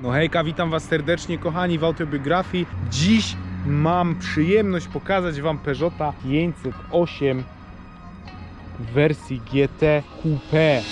No hejka, witam was serdecznie kochani w autobiografii. Dziś mam przyjemność pokazać wam Peugeota 508 w wersji GT Coupe.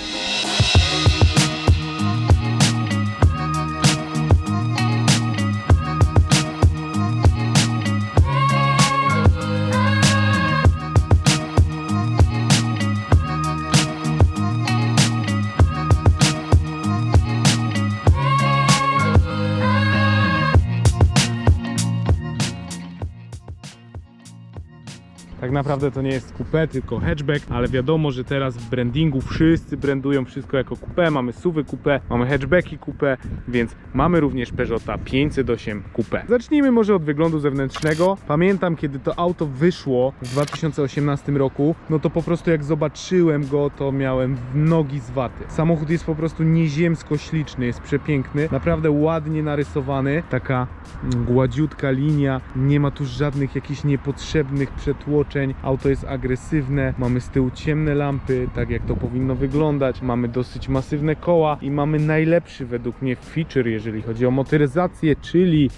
Naprawdę to nie jest coupe, tylko hatchback, ale wiadomo, że teraz w brandingu wszyscy brandują wszystko jako coupe. Mamy suwy coupe, mamy hatchbacki coupe, więc mamy również Peugeota 508 coupe. Zacznijmy może od wyglądu zewnętrznego. Pamiętam, kiedy to auto wyszło w 2018 roku, no to po prostu jak zobaczyłem go, to miałem nogi z waty. Samochód jest po prostu nieziemsko śliczny, jest przepiękny, naprawdę ładnie narysowany, taka mm, gładziutka linia, nie ma tu żadnych jakichś niepotrzebnych przetłoczeń, auto jest agresywne, mamy z tyłu ciemne lampy, tak jak to powinno wyglądać, mamy dosyć masywne koła i mamy najlepszy według mnie feature, jeżeli chodzi o motoryzację, czyli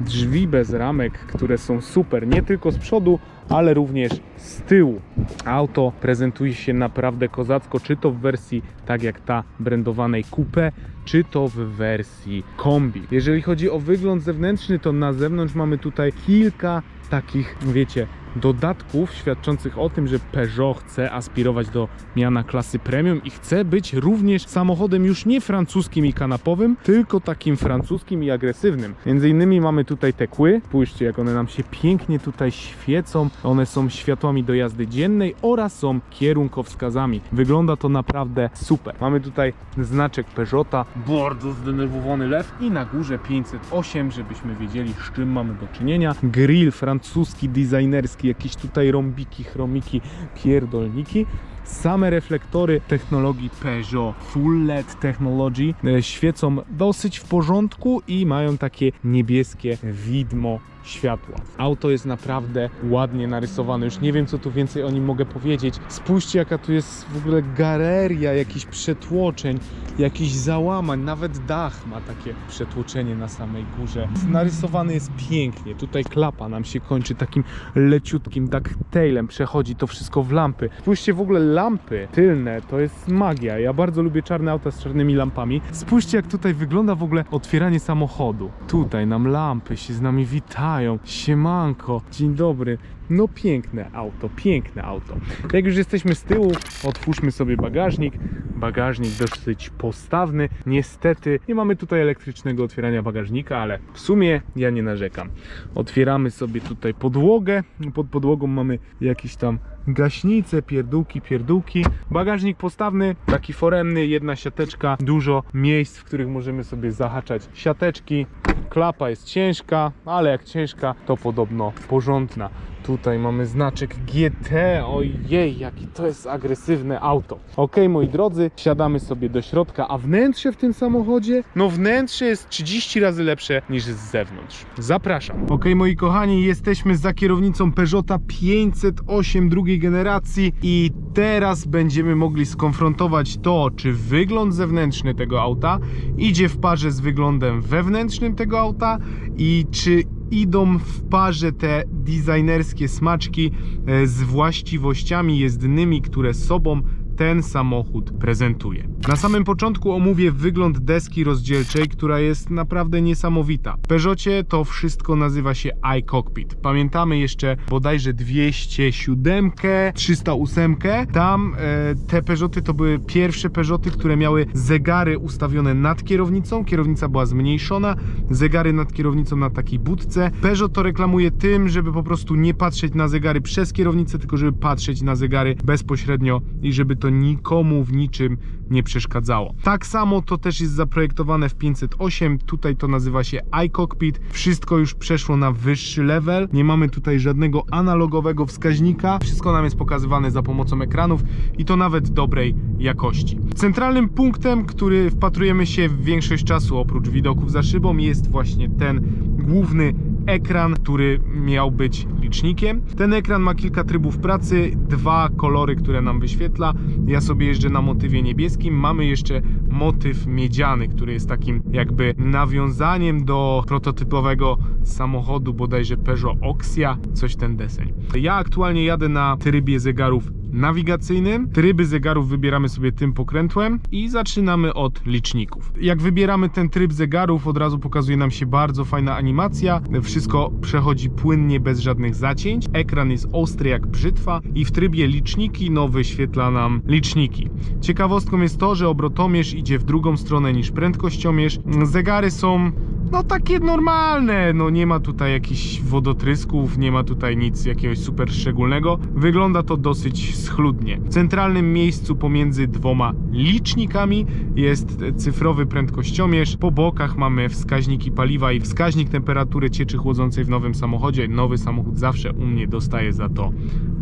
drzwi bez ramek, które są super, nie tylko z przodu, ale również z tyłu. Auto prezentuje się naprawdę kozacko, czy to w wersji tak jak ta brandowanej coupe, czy to w wersji kombi. Jeżeli chodzi o wygląd zewnętrzny, to na zewnątrz mamy tutaj kilka takich, wiecie, dodatków świadczących o tym, że Peugeot chce aspirować do miana klasy premium i chce być również samochodem już nie francuskim i kanapowym, tylko takim francuskim i agresywnym. Między innymi mamy tutaj te kły, spójrzcie jak one nam się pięknie tutaj świecą, one są światłami do jazdy dziennej oraz są kierunkowskazami. Wygląda to naprawdę super. Mamy tutaj znaczek Peugeota, bardzo zdenerwowany lew i na górze 508, żebyśmy wiedzieli z czym mamy do czynienia. Grill francuski, designerski, jakieś tutaj rąbiki, chromiki, pierdolniki. Same reflektory technologii Peugeot Full LED Technology e, świecą dosyć w porządku i mają takie niebieskie widmo światła. Auto jest naprawdę ładnie narysowane. Już nie wiem, co tu więcej o nim mogę powiedzieć. Spójrzcie, jaka tu jest w ogóle galeria jakichś przetłoczeń, jakichś załamań. Nawet dach ma takie przetłoczenie na samej górze. Narysowany jest pięknie. Tutaj klapa nam się kończy takim leciutkim ducktailem. Przechodzi to wszystko w lampy. Spójrzcie w ogóle lampy tylne. To jest magia. Ja bardzo lubię czarne auta z czarnymi lampami. Spójrzcie, jak tutaj wygląda w ogóle otwieranie samochodu. Tutaj nam lampy się z nami witają. Siemanko, dzień dobry. No piękne auto, piękne auto. Jak już jesteśmy z tyłu, otwórzmy sobie bagażnik. Bagażnik dosyć postawny. Niestety nie mamy tutaj elektrycznego otwierania bagażnika, ale w sumie ja nie narzekam. Otwieramy sobie tutaj podłogę. Pod podłogą mamy jakieś tam gaśnice, pierdółki, pierdółki. Bagażnik postawny, taki foremny, jedna siateczka, dużo miejsc, w których możemy sobie zahaczać siateczki. Klapa jest ciężka, ale jak ciężka, to podobno porządna. Tutaj mamy znaczek GT. Ojej, jakie to jest agresywne auto. Ok, moi drodzy, siadamy sobie do środka, a wnętrze w tym samochodzie? No wnętrze jest 30 razy lepsze niż z zewnątrz. Zapraszam. Ok, moi kochani, jesteśmy za kierownicą Peugeota 508 drugiej generacji i teraz będziemy mogli skonfrontować to, czy wygląd zewnętrzny tego auta idzie w parze z wyglądem wewnętrznym tego auta i czy idą w parze te designerskie smaczki e, z właściwościami jezdnymi, które sobą ten samochód prezentuje. Na samym początku omówię wygląd deski rozdzielczej, która jest naprawdę niesamowita. W Peugeotie to wszystko nazywa się iCockpit. Pamiętamy jeszcze bodajże 207, 308. Tam e, te Peugeoty to były pierwsze Peugeoty, które miały zegary ustawione nad kierownicą. Kierownica była zmniejszona, zegary nad kierownicą na takiej budce. Peugeot to reklamuje tym, żeby po prostu nie patrzeć na zegary przez kierownicę, tylko żeby patrzeć na zegary bezpośrednio i żeby to nikomu w niczym nie przeszkadzało. Tak samo to też jest zaprojektowane w 508. Tutaj to nazywa się iCockpit. Wszystko już przeszło na wyższy level. Nie mamy tutaj żadnego analogowego wskaźnika. Wszystko nam jest pokazywane za pomocą ekranów i to nawet dobrej jakości. Centralnym punktem, który wpatrujemy się w większość czasu oprócz widoków za szybą jest właśnie ten główny ekran, który miał być licznikiem. Ten ekran ma kilka trybów pracy, dwa kolory, które nam wyświetla. Ja sobie jeżdżę na motywie niebieskim. Mamy jeszcze motyw miedziany, który jest takim jakby nawiązaniem do prototypowego samochodu, bodajże Peugeot Oxia, coś ten deseń. Ja aktualnie jadę na trybie zegarów nawigacyjnym. Tryby zegarów wybieramy sobie tym pokrętłem i zaczynamy od liczników. Jak wybieramy ten tryb zegarów, od razu pokazuje nam się bardzo fajna animacja. Wszystko przechodzi płynnie, bez żadnych zacięć. Ekran jest ostry jak brzytwa i w trybie liczniki, no wyświetla nam liczniki. Ciekawostką jest to, że obrotomierz idzie w drugą stronę niż prędkościomierz. Zegary są no takie normalne, no nie ma tutaj jakichś wodotrysków, nie ma tutaj nic jakiegoś super szczególnego. Wygląda to dosyć schludnie. W centralnym miejscu pomiędzy dwoma licznikami jest cyfrowy prędkościomierz. Po bokach mamy wskaźniki paliwa i wskaźnik temperatury cieczy chłodzącej w nowym samochodzie. Nowy samochód zawsze u mnie dostaje za to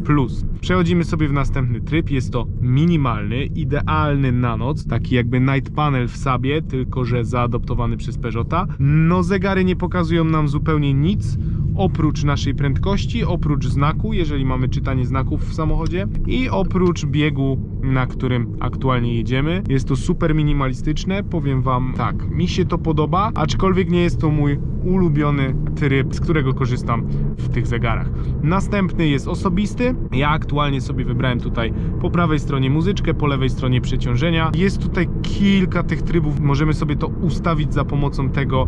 plus. Przechodzimy sobie w następny tryb. Jest to minimalny, idealny na noc, taki jakby night panel w sobie, tylko że zaadoptowany przez Peugeota. No zegary nie pokazują nam zupełnie nic oprócz naszej prędkości, oprócz znaku, jeżeli mamy czytanie znaków w samochodzie i oprócz biegu, na którym aktualnie jedziemy. Jest to super minimalistyczne, powiem Wam tak, mi się to podoba, aczkolwiek nie jest to mój ulubiony tryb, z którego korzystam w tych zegarach. Następny jest osobisty. Ja aktualnie sobie wybrałem tutaj po prawej stronie muzyczkę, po lewej stronie przeciążenia. Jest tutaj kilka tych trybów, możemy sobie to ustawić za pomocą tego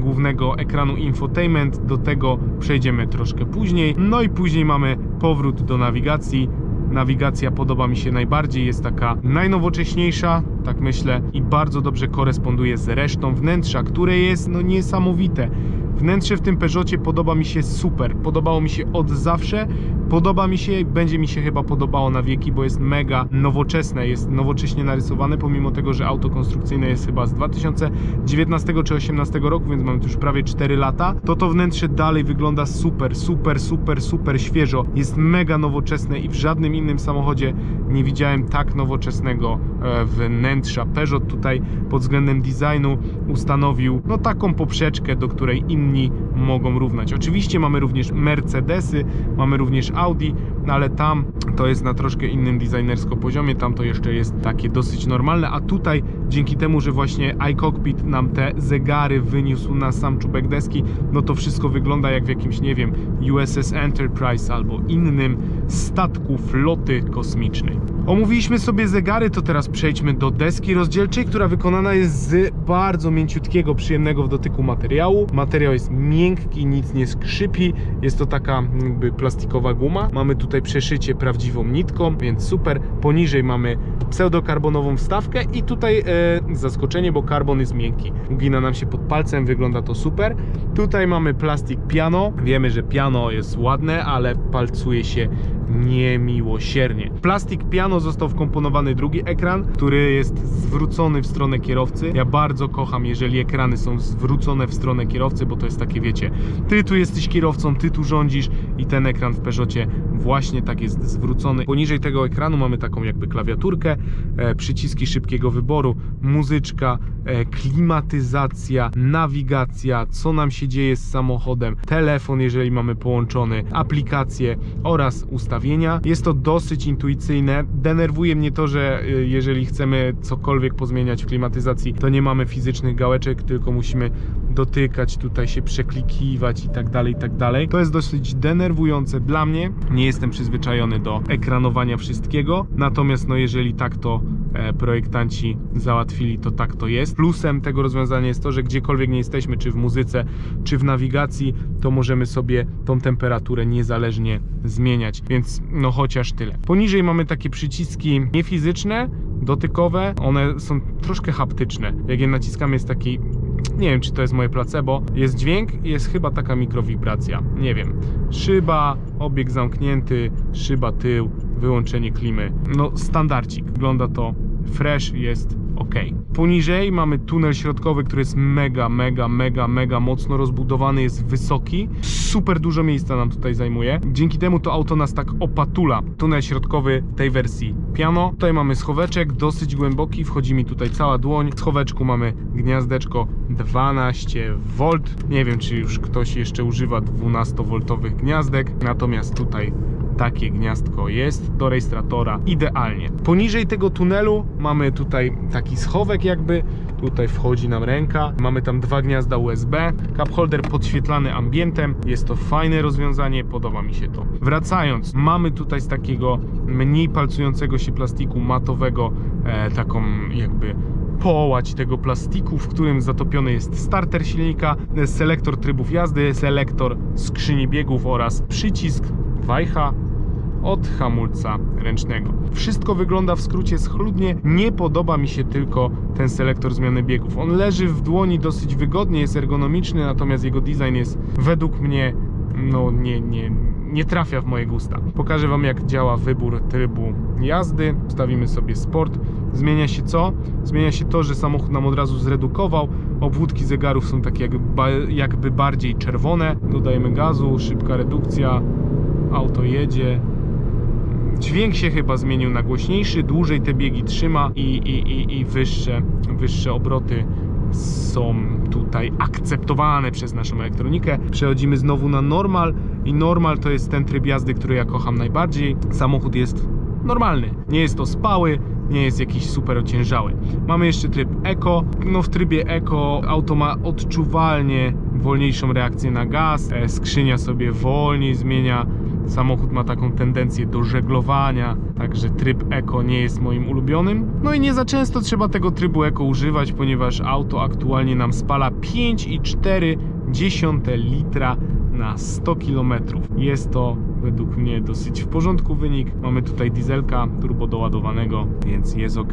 głównego ekranu infotainment. Do tego przejdziemy troszkę później. No i później mamy powrót do nawigacji. Nawigacja podoba mi się najbardziej, jest taka najnowocześniejsza, tak myślę, i bardzo dobrze koresponduje z resztą wnętrza, które jest no niesamowite. Wnętrze w tym Peugeotie podoba mi się super, podobało mi się od zawsze, podoba mi się, będzie mi się chyba podobało na wieki, bo jest mega nowoczesne, jest nowocześnie narysowane, pomimo tego, że auto konstrukcyjne jest chyba z 2019 czy 2018 roku, więc mamy tu już prawie 4 lata, to to wnętrze dalej wygląda super, super, super, super świeżo, jest mega nowoczesne i w żadnym innym samochodzie nie widziałem tak nowoczesnego e, wnętrza. Peugeot tutaj pod względem designu ustanowił no taką poprzeczkę, do której inni mogą równać. Oczywiście mamy również Mercedesy, mamy również Audi, no ale tam to jest na troszkę innym designersko poziomie, tam to jeszcze jest takie dosyć normalne, a tutaj dzięki temu, że właśnie iCockpit nam te zegary wyniósł na sam czubek deski, no to wszystko wygląda jak w jakimś, nie wiem, USS Enterprise albo innym statku floty kosmicznej. Omówiliśmy sobie zegary, to teraz przejdźmy do deski rozdzielczej, która wykonana jest z bardzo mięciutkiego, przyjemnego w dotyku materiału. Materiał jest miękki, nic nie skrzypi, jest to taka jakby plastikowa guma. Mamy tutaj przeszycie prawdziwą nitką, więc super. Poniżej mamy pseudokarbonową wstawkę i tutaj e, zaskoczenie, bo karbon jest miękki. Ugina nam się pod palcem, wygląda to super. Tutaj mamy plastik piano. Wiemy, że piano jest ładne, ale palcuje się niemiłosiernie. Plastik piano został wkomponowany drugi ekran, który jest zwrócony w stronę kierowcy. Ja bardzo kocham, jeżeli ekrany są zwrócone w stronę kierowcy, bo to jest takie, wiecie, ty tu jesteś kierowcą, ty tu rządzisz i ten ekran w Peugeotie właśnie tak jest zwrócony. Poniżej tego ekranu mamy taką jakby klawiaturkę, e, przyciski szybkiego wyboru, muzyczka, e, klimatyzacja, nawigacja, co nam się dzieje z samochodem, telefon, jeżeli mamy połączony, aplikacje oraz ustawienia. Jest to dosyć intuicyjne. Denerwuje mnie to, że e, jeżeli chcemy cokolwiek pozmieniać w klimatyzacji, to nie mamy fizycznych gałeczek, tylko musimy dotykać, tutaj się przeklikiwać i tak dalej, i tak dalej. To jest dosyć denerwujące dla mnie. Nie jestem przyzwyczajony do ekranowania wszystkiego, natomiast no jeżeli tak to e, projektanci załatwili, to tak to jest. Plusem tego rozwiązania jest to, że gdziekolwiek nie jesteśmy, czy w muzyce, czy w nawigacji, to możemy sobie tą temperaturę niezależnie zmieniać, więc no chociaż tyle. Poniżej mamy takie przyciski niefizyczne, dotykowe, one są troszkę haptyczne. Jak je naciskamy jest taki nie wiem, czy to jest moje placebo. Jest dźwięk i jest chyba taka mikrowibracja. Nie wiem. Szyba, obieg zamknięty, szyba tył, wyłączenie klimy. No, standardzik. Wygląda to fresh, jest ok. Poniżej mamy tunel środkowy, który jest mega, mega, mega, mega mocno rozbudowany, jest wysoki. Super dużo miejsca nam tutaj zajmuje. Dzięki temu to auto nas tak opatula. Tunel środkowy tej wersji piano. Tutaj mamy schoweczek, dosyć głęboki, wchodzi mi tutaj cała dłoń. W schoweczku mamy gniazdeczko 12V. Nie wiem, czy już ktoś jeszcze używa 12V gniazdek, natomiast tutaj takie gniazdko jest do rejestratora idealnie. Poniżej tego tunelu mamy tutaj taki schowek jakby, tutaj wchodzi nam ręka, mamy tam dwa gniazda USB, cup holder podświetlany ambientem, jest to fajne rozwiązanie, podoba mi się to. Wracając, mamy tutaj z takiego mniej palcującego się plastiku matowego e, taką jakby połać tego plastiku, w którym zatopiony jest starter silnika, selektor trybów jazdy, selektor skrzyni biegów oraz przycisk wajcha od hamulca ręcznego. Wszystko wygląda w skrócie schludnie. Nie podoba mi się tylko ten selektor zmiany biegów. On leży w dłoni dosyć wygodnie, jest ergonomiczny, natomiast jego design jest według mnie no nie, nie, nie trafia w moje gusta. Pokażę Wam jak działa wybór trybu jazdy. Stawimy sobie sport. Zmienia się co? Zmienia się to, że samochód nam od razu zredukował. Obwódki zegarów są takie jakby bardziej czerwone. Dodajemy gazu, szybka redukcja. Auto jedzie. Dźwięk się chyba zmienił na głośniejszy, dłużej te biegi trzyma i, i, i, i wyższe, wyższe obroty są tutaj akceptowane przez naszą elektronikę. Przechodzimy znowu na normal i normal to jest ten tryb jazdy, który ja kocham najbardziej. Samochód jest normalny, nie jest to spały, nie jest jakiś super ociężały. Mamy jeszcze tryb Eco. No w trybie Eco auto ma odczuwalnie wolniejszą reakcję na gaz, e, skrzynia sobie wolniej zmienia Samochód ma taką tendencję do żeglowania, także tryb Eco nie jest moim ulubionym. No i nie za często trzeba tego trybu Eco używać, ponieważ auto aktualnie nam spala 5,4 litra na 100 km. Jest to według mnie dosyć w porządku wynik. Mamy tutaj dieselka turbo doładowanego, więc jest ok.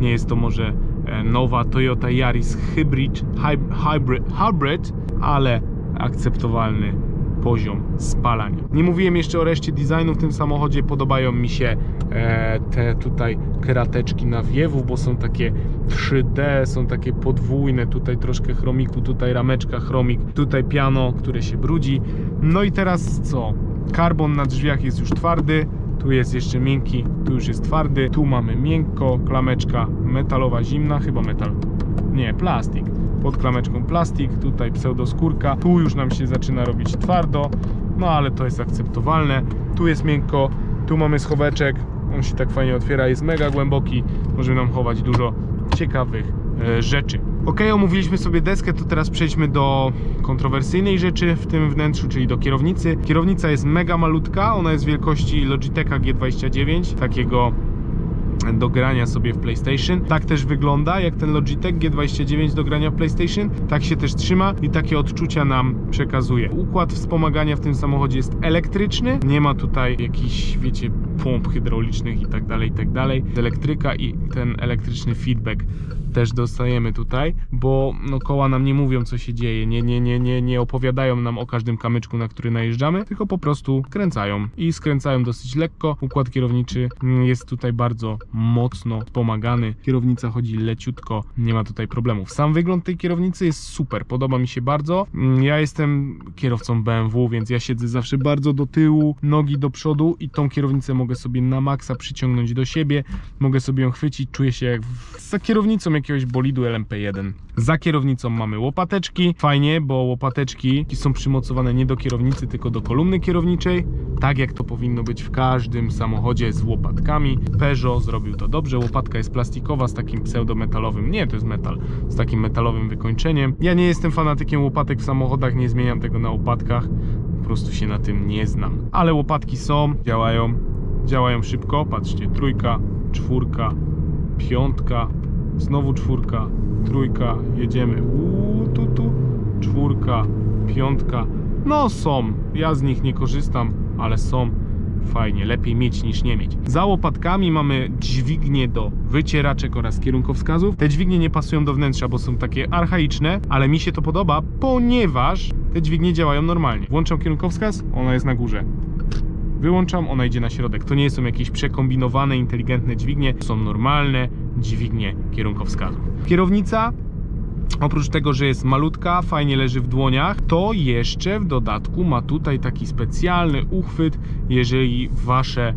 Nie jest to może e, nowa Toyota Yaris Hybrid, hyb- hybrid, hybrid ale akceptowalny poziom spalania. Nie mówiłem jeszcze o reszcie designu w tym samochodzie. Podobają mi się e, te tutaj krateczki nawiewów, bo są takie 3D, są takie podwójne. Tutaj troszkę chromiku, tutaj rameczka chromik, tutaj piano, które się brudzi. No i teraz co? Karbon na drzwiach jest już twardy. Tu jest jeszcze miękki, tu już jest twardy. Tu mamy miękko, klameczka metalowa zimna, chyba metal. Nie, plastik. Pod klameczką plastik, tutaj pseudoskórka. Tu już nam się zaczyna robić twardo, no ale to jest akceptowalne. Tu jest miękko, tu mamy schoweczek. On się tak fajnie otwiera, jest mega głęboki. Może nam chować dużo ciekawych e, rzeczy. Ok, omówiliśmy sobie deskę, to teraz przejdźmy do kontrowersyjnej rzeczy w tym wnętrzu, czyli do kierownicy. Kierownica jest mega malutka, ona jest wielkości Logitecha G29, takiego do grania sobie w PlayStation. Tak też wygląda jak ten Logitech G29 do grania w PlayStation. Tak się też trzyma i takie odczucia nam przekazuje. Układ wspomagania w tym samochodzie jest elektryczny. Nie ma tutaj jakichś, wiecie, pomp hydraulicznych i tak dalej, i tak dalej. Elektryka i ten elektryczny feedback też dostajemy tutaj, bo no, koła nam nie mówią co się dzieje, nie, nie, nie, nie, nie opowiadają nam o każdym kamyczku, na który najeżdżamy, tylko po prostu kręcają i skręcają dosyć lekko. Układ kierowniczy mm, jest tutaj bardzo mocno pomagany. Kierownica chodzi leciutko, nie ma tutaj problemów. Sam wygląd tej kierownicy jest super, podoba mi się bardzo. Mm, Ja jestem kierowcą BMW, więc ja siedzę zawsze bardzo do tyłu, nogi do przodu i tą kierownicę mogę sobie na maksa przyciągnąć do siebie, mogę sobie ją chwycić, czuję się jak za kierownicą jakiegoś bolidu LMP1. Za kierownicą mamy łopateczki, fajnie, bo łopateczki są przymocowane nie do kierownicy, tylko do kolumny kierowniczej, tak jak to powinno być w każdym samochodzie z łopatkami. Peugeot zrobił to dobrze, łopatka jest plastikowa z takim pseudometalowym, nie, to jest metal, z takim metalowym wykończeniem. Ja nie jestem fanatykiem łopatek w samochodach, nie zmieniam tego na łopatkach, po prostu się na tym nie znam. Ale łopatki są, działają, działają szybko, patrzcie, trójka, czwórka, piątka, znowu czwórka, trójka, jedziemy, uuu, tu, tu, czwórka, piątka, no są, ja z nich nie korzystam, ale są, fajnie, lepiej mieć niż nie mieć. Za łopatkami mamy dźwignie do wycieraczek oraz kierunkowskazów. Te dźwignie nie pasują do wnętrza, bo są takie archaiczne, ale mi się to podoba, ponieważ te dźwignie działają normalnie. Włączam kierunkowskaz, ona jest na górze. Wyłączam, ona idzie na środek. To nie są jakieś przekombinowane, inteligentne dźwignie, to są normalne dźwignie kierunkowskazów. Kierownica Oprócz tego, że jest malutka, fajnie leży w dłoniach, to jeszcze w dodatku ma tutaj taki specjalny uchwyt, jeżeli wasze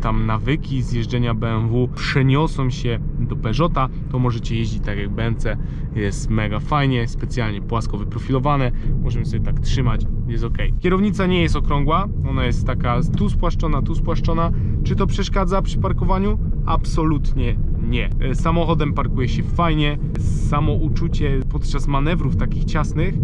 tam nawyki z jeżdżenia BMW przeniosą się do Peugeota, to możecie jeździć tak jak BMC. Jest mega fajnie, specjalnie płasko wyprofilowane. Możemy sobie tak trzymać, jest ok. Kierownica nie jest okrągła, ona jest taka tu spłaszczona, tu spłaszczona. Czy to przeszkadza przy parkowaniu? Absolutnie nie. E, Samochodem parkuje się fajnie. Samo uczucie podczas manewrów takich ciasnych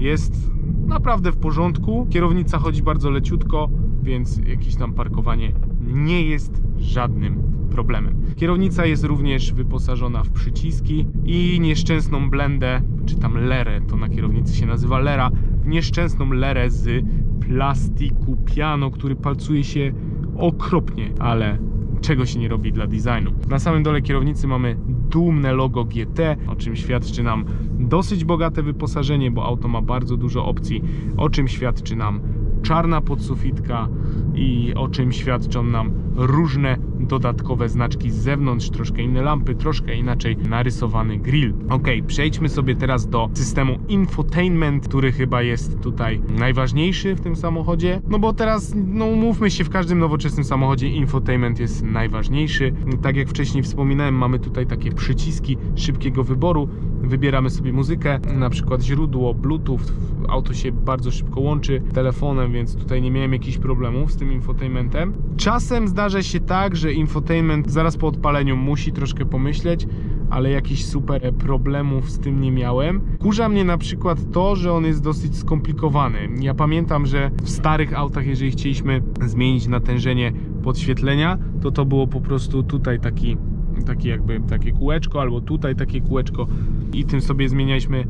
jest naprawdę w porządku. Kierownica chodzi bardzo leciutko, więc jakieś tam parkowanie nie jest żadnym problemem. Kierownica jest również wyposażona w przyciski i nieszczęsną blendę, czy tam lerę, to na kierownicy się nazywa lera, nieszczęsną lerę z plastiku piano, który palcuje się okropnie, ale czego się nie robi dla designu. Na samym dole kierownicy mamy dumne logo GT, o czym świadczy nam dosyć bogate wyposażenie, bo auto ma bardzo dużo opcji, o czym świadczy nam czarna podsufitka i o czym świadczą nam różne dodatkowe znaczki z zewnątrz, troszkę inne lampy, troszkę inaczej narysowany grill. Ok, przejdźmy sobie teraz do systemu infotainment, który chyba jest tutaj najważniejszy w tym samochodzie, no bo teraz, no umówmy się, w każdym nowoczesnym samochodzie infotainment jest najważniejszy. Tak jak wcześniej wspominałem, mamy tutaj takie przyciski szybkiego wyboru, wybieramy sobie muzykę, na przykład źródło, bluetooth, auto się bardzo szybko łączy telefonem, więc tutaj nie miałem jakichś problemów z tym infotainmentem. Czasem zdarza się tak, że infotainment zaraz po odpaleniu musi troszkę pomyśleć, ale jakichś super problemów z tym nie miałem. Kurza mnie na przykład to, że on jest dosyć skomplikowany. Ja pamiętam, że w starych autach, jeżeli chcieliśmy zmienić natężenie podświetlenia, to to było po prostu tutaj taki takie jakby takie kółeczko, albo tutaj takie kółeczko i tym sobie zmienialiśmy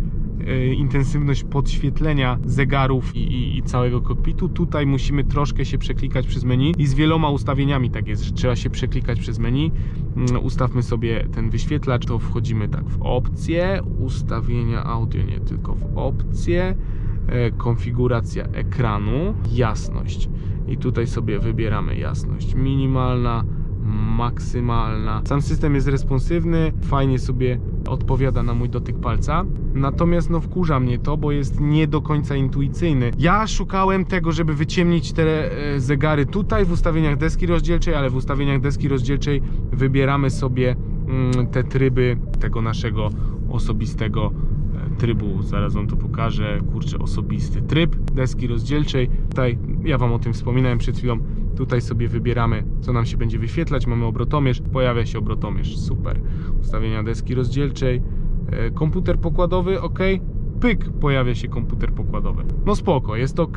e, intensywność podświetlenia zegarów i, i, i całego kokpitu. Tutaj musimy troszkę się przeklikać przez menu i z wieloma ustawieniami tak jest, że trzeba się przeklikać przez menu. Mm, Ustawmy sobie ten wyświetlacz, to wchodzimy tak w opcje, ustawienia audio, nie tylko w opcje, e, konfiguracja ekranu, jasność. I tutaj sobie wybieramy jasność minimalna, maksymalna. Sam system jest responsywny, fajnie sobie odpowiada na mój dotyk palca. Natomiast no wkurza mnie to, bo jest nie do końca intuicyjny. Ja szukałem tego, żeby wyciemnić te e, zegary tutaj w ustawieniach deski rozdzielczej, ale w ustawieniach deski rozdzielczej wybieramy sobie mm, te tryby tego naszego osobistego e, trybu, zaraz wam to pokażę, kurczę, osobisty tryb deski rozdzielczej. Tutaj ja wam o tym wspominałem przed chwilą. Tutaj sobie wybieramy, co nam się będzie wyświetlać. Mamy obrotomierz, pojawia się obrotomierz, super. Ustawienia deski rozdzielczej, e, komputer pokładowy, ok. Pyk, pojawia się komputer pokładowy. No spoko, jest ok.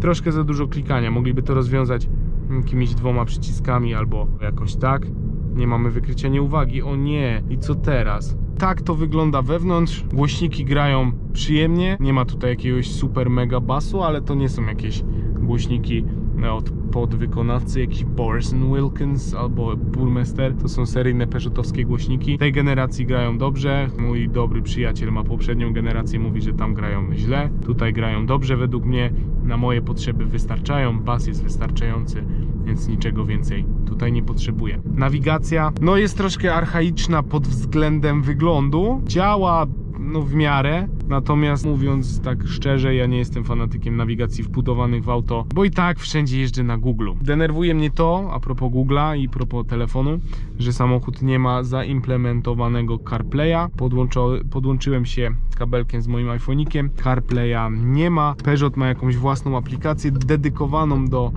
Troszkę za dużo klikania, mogliby to rozwiązać jakimiś dwoma przyciskami albo jakoś tak. Nie mamy wykrycia nieuwagi, o nie, i co teraz? Tak to wygląda wewnątrz. Głośniki grają przyjemnie. Nie ma tutaj jakiegoś super mega basu, ale to nie są jakieś głośniki od podwykonawcy, jakiś Borson Wilkins albo Burmester. To są seryjne Peugeotowskie głośniki. Tej generacji grają dobrze. Mój dobry przyjaciel ma poprzednią generację, mówi, że tam grają źle. Tutaj grają dobrze według mnie. Na moje potrzeby wystarczają. Bas jest wystarczający, więc niczego więcej tutaj nie potrzebuję. Nawigacja, no jest troszkę archaiczna pod względem wyglądu. Działa no w miarę. Natomiast mówiąc tak szczerze, ja nie jestem fanatykiem nawigacji wbudowanych w auto, bo i tak wszędzie jeżdżę na Google. Denerwuje mnie to, a propos Google'a i propos telefonu, że samochód nie ma zaimplementowanego CarPlaya. Podłączo, podłączyłem się kabelkiem z moim iPhonikiem. CarPlaya nie ma. Peugeot ma jakąś własną aplikację dedykowaną do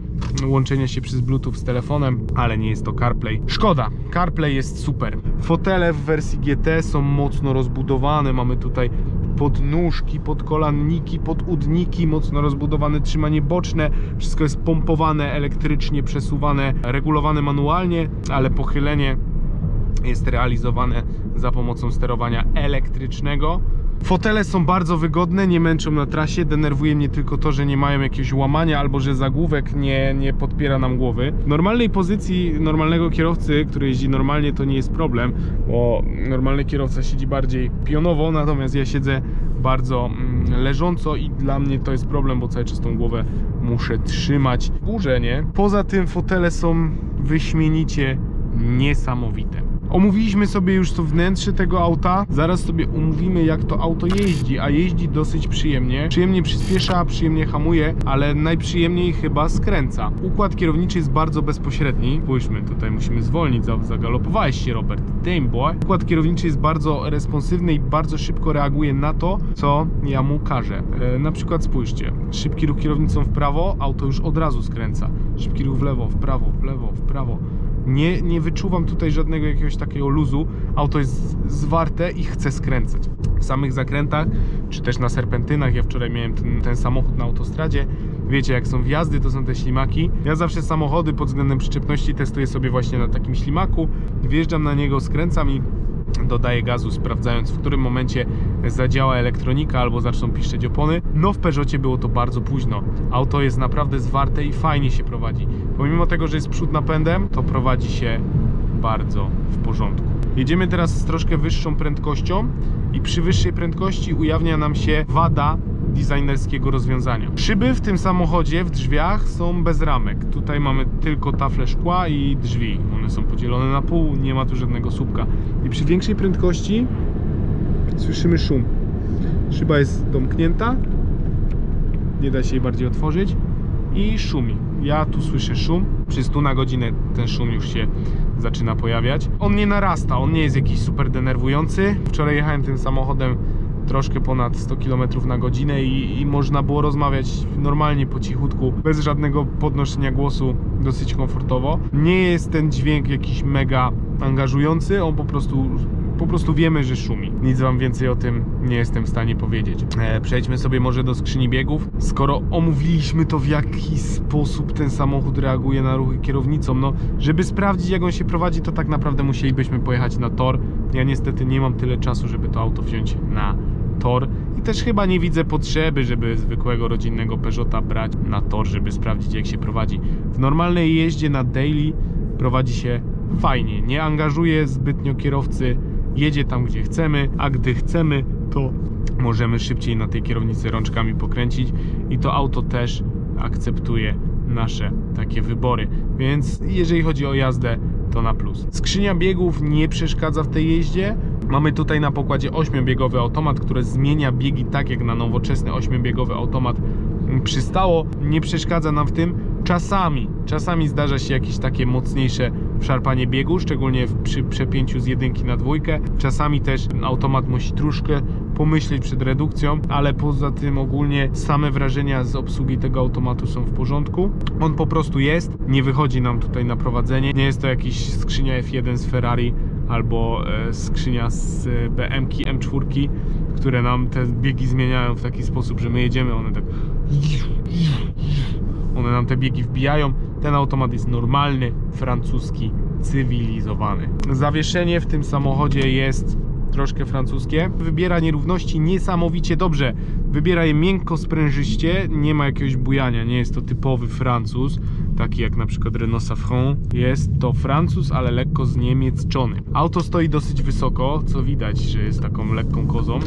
łączenia się przez Bluetooth z telefonem, ale nie jest to CarPlay. Szkoda, CarPlay jest super. Fotele w wersji GT są mocno rozbudowane. Mamy tutaj podnóżki, podkolanniki, podudniki, mocno rozbudowane trzymanie boczne. Wszystko jest pompowane elektrycznie, przesuwane, regulowane manualnie, ale pochylenie jest realizowane za pomocą sterowania elektrycznego. Fotele są bardzo wygodne, nie męczą na trasie. Denerwuje mnie tylko to, że nie mają jakiegoś łamania albo że zagłówek nie, nie podpiera nam głowy. W normalnej pozycji normalnego kierowcy, który jeździ normalnie, to nie jest problem, bo normalny kierowca siedzi bardziej pionowo, natomiast ja siedzę bardzo mm, leżąco i dla mnie to jest problem, bo cały czas tą głowę muszę trzymać w górze, nie? Poza tym fotele są wyśmienicie niesamowite. Omówiliśmy sobie już to wnętrze tego auta. Zaraz sobie umówimy, jak to auto jeździ, a jeździ dosyć przyjemnie. Przyjemnie przyspiesza, przyjemnie hamuje, ale najprzyjemniej chyba skręca. Układ kierowniczy jest bardzo bezpośredni. Spójrzmy, tutaj musimy zwolnić, za- zagalopowałeś się, Robert. Damn boy. Układ kierowniczy jest bardzo responsywny i bardzo szybko reaguje na to, co ja mu każę. E, na przykład spójrzcie, szybki ruch kierownicą w prawo, auto już od razu skręca. Szybki ruch w lewo, w prawo, w lewo, w prawo. Nie, nie wyczuwam tutaj żadnego jakiegoś takiego luzu. Auto jest zwarte i chce skręcać. W samych zakrętach, czy też na serpentynach, ja wczoraj miałem ten, ten samochód na autostradzie. Wiecie, jak są wjazdy, to są te ślimaki. Ja zawsze samochody pod względem przyczepności testuję sobie właśnie na takim ślimaku. Wjeżdżam na niego, skręcam i dodaję gazu, sprawdzając w którym momencie zadziała elektronika albo zaczną piszczeć opony. No w Peugeotie było to bardzo późno. Auto jest naprawdę zwarte i fajnie się prowadzi. Pomimo tego, że jest przód napędem, to prowadzi się bardzo w porządku. Jedziemy teraz z troszkę wyższą prędkością i przy wyższej prędkości ujawnia nam się wada designerskiego rozwiązania. Szyby w tym samochodzie w drzwiach są bez ramek. Tutaj mamy tylko tafle szkła i drzwi. One są podzielone na pół, nie ma tu żadnego słupka. I przy większej prędkości słyszymy szum. Szyba jest domknięta, nie da się jej bardziej otworzyć i szumi. Ja tu słyszę szum. Przy 100 na godzinę ten szum już się zaczyna pojawiać. On nie narasta, on nie jest jakiś super denerwujący. Wczoraj jechałem tym samochodem troszkę ponad 100 km na godzinę i, i można było rozmawiać normalnie po cichutku, bez żadnego podnoszenia głosu, dosyć komfortowo. Nie jest ten dźwięk jakiś mega angażujący, on po prostu po prostu wiemy, że szumi. Nic wam więcej o tym nie jestem w stanie powiedzieć. E, przejdźmy sobie może do skrzyni biegów. Skoro omówiliśmy to, w jaki sposób ten samochód reaguje na ruchy kierownicą, no, żeby sprawdzić, jak on się prowadzi, to tak naprawdę musielibyśmy pojechać na tor. Ja niestety nie mam tyle czasu, żeby to auto wziąć na tor i też chyba nie widzę potrzeby, żeby zwykłego rodzinnego Peugeota brać na tor, żeby sprawdzić, jak się prowadzi. W normalnej jeździe na daily prowadzi się fajnie, nie angażuje zbytnio kierowcy, jedzie tam, gdzie chcemy, a gdy chcemy, to możemy szybciej na tej kierownicy rączkami pokręcić i to auto też akceptuje nasze takie wybory. Więc jeżeli chodzi o jazdę, to na plus. Skrzynia biegów nie przeszkadza w tej jeździe. Mamy tutaj na pokładzie 8-biegowy automat, który zmienia biegi tak jak na nowoczesny 8-biegowy automat mm, przystało. Nie przeszkadza nam w tym. Czasami, czasami zdarza się jakieś takie mocniejsze szarpanie biegu, szczególnie przy przepięciu z jedynki na dwójkę. Czasami też automat musi troszkę pomyśleć przed redukcją, ale poza tym ogólnie same wrażenia z obsługi tego automatu są w porządku. On po prostu jest, nie wychodzi nam tutaj na prowadzenie. Nie jest to jakiś skrzynia F1 z Ferrari albo e, skrzynia z e, BMK M4, które nam te biegi zmieniają w taki sposób, że my jedziemy, one tak one nam te biegi wbijają. Ten automat jest normalny, francuski, cywilizowany. Zawieszenie w tym samochodzie jest troszkę francuskie. Wybiera nierówności niesamowicie dobrze. Wybiera je miękko, sprężyście, nie ma jakiegoś bujania, nie jest to typowy Francuz, taki jak na przykład Renault Safran. Jest to Francuz, ale lekko zniemiecczony. Auto stoi dosyć wysoko, co widać, że jest taką lekką kozą.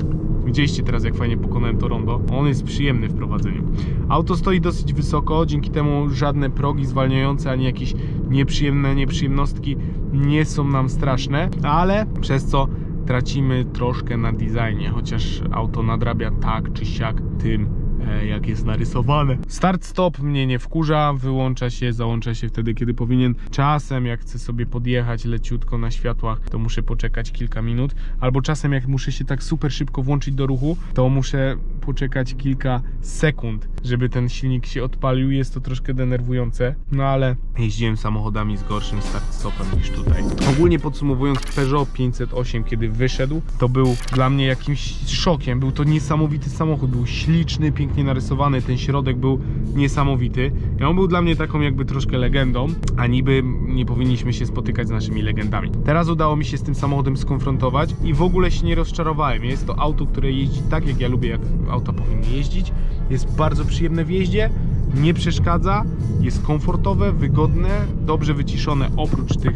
Widzieliście teraz, jak fajnie pokonałem to rondo. On jest przyjemny w prowadzeniu. Auto stoi dosyć wysoko, dzięki temu żadne progi zwalniające, ani jakieś nieprzyjemne nieprzyjemnostki nie są nam straszne, ale przez co tracimy troszkę na designie, chociaż auto nadrabia tak czy siak tym, jak jest narysowane. Start-stop mnie nie wkurza, wyłącza się, załącza się wtedy, kiedy powinien. Czasem, jak chcę sobie podjechać leciutko na światłach, to muszę poczekać kilka minut, albo czasem, jak muszę się tak super szybko włączyć do ruchu, to muszę poczekać kilka sekund, żeby ten silnik się odpalił. Jest to troszkę denerwujące, no ale jeździłem samochodami z gorszym start-stopem niż tutaj. Ogólnie podsumowując, Peugeot 508, kiedy wyszedł, to był dla mnie jakimś szokiem. Był to niesamowity samochód, był śliczny, pięknie narysowany, ten środek był niesamowity. I on był dla mnie taką jakby troszkę legendą, a niby nie powinniśmy się spotykać z naszymi legendami. Teraz udało mi się z tym samochodem skonfrontować i w ogóle się nie rozczarowałem. Jest to auto, które jeździ tak, jak ja lubię, jak auta powinny jeździć. Jest bardzo przyjemne w jeździe, nie przeszkadza, jest komfortowe, wygodne, dobrze wyciszone oprócz tych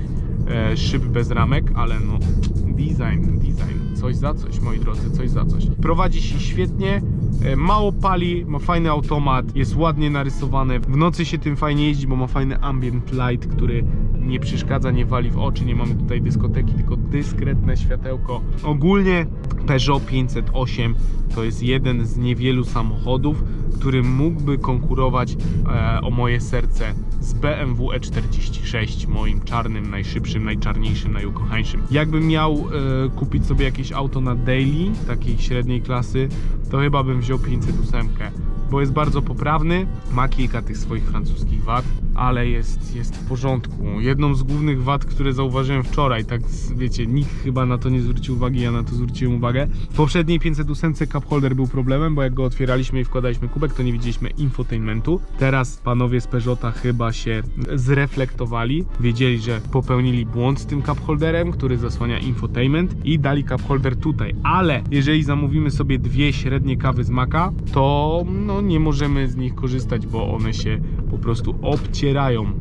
e, szyb bez ramek, ale no design, design, coś za coś, moi drodzy, coś za coś. Prowadzi się świetnie, E, Mało pali, ma fajny automat, jest ładnie narysowane. W nocy się tym fajnie jeździ, bo ma fajny ambient light, który nie przeszkadza, nie wali w oczy. Nie mamy tutaj dyskoteki, tylko dyskretne światełko. Ogólnie Peugeot 508 to jest jeden z niewielu samochodów, który mógłby konkurować e, o moje serce z BMW E46, moim czarnym, najszybszym, najczarniejszym, najukochańszym. Jakbym miał e, kupić sobie jakieś auto na daily, takiej średniej klasy, to chyba bym wziął 508, bo jest bardzo poprawny, ma kilka tych swoich francuskich wad, ale jest, jest w porządku. Jedną z głównych wad, które zauważyłem wczoraj, tak wiecie, nikt chyba na to nie zwrócił uwagi, ja na to zwróciłem uwagę. W poprzedniej 508 cup holder był problemem, bo jak go otwieraliśmy i wkładaliśmy kubek, to nie widzieliśmy infotainmentu. Teraz panowie z Peugeota chyba się zreflektowali, wiedzieli, że popełnili błąd z tym cup holderem, który zasłania infotainment i dali cup holder tutaj. Ale jeżeli zamówimy sobie dwie średnie kawy z maka, to nie możemy z nich korzystać, bo one się po prostu obcierają.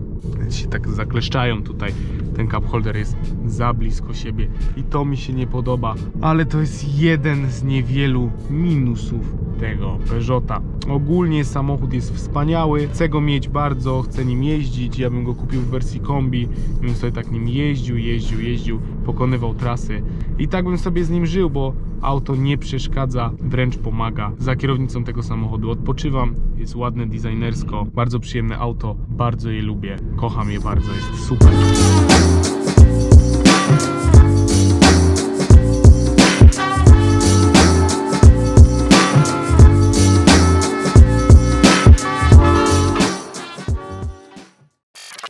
Się tak zakleszczają tutaj. Ten cup holder jest za blisko siebie i to mi się nie podoba, ale to jest jeden z niewielu minusów tego Peugeota. Ogólnie samochód jest wspaniały, chcę go mieć bardzo, chcę nim jeździć, ja bym go kupił w wersji kombi, bym sobie tak nim jeździł, jeździł, jeździł, pokonywał trasy i tak bym sobie z nim żył, bo auto nie przeszkadza, wręcz pomaga. Za kierownicą tego samochodu odpoczywam, jest ładne designersko, bardzo przyjemne auto, bardzo je lubię, kocham je bardzo, jest super.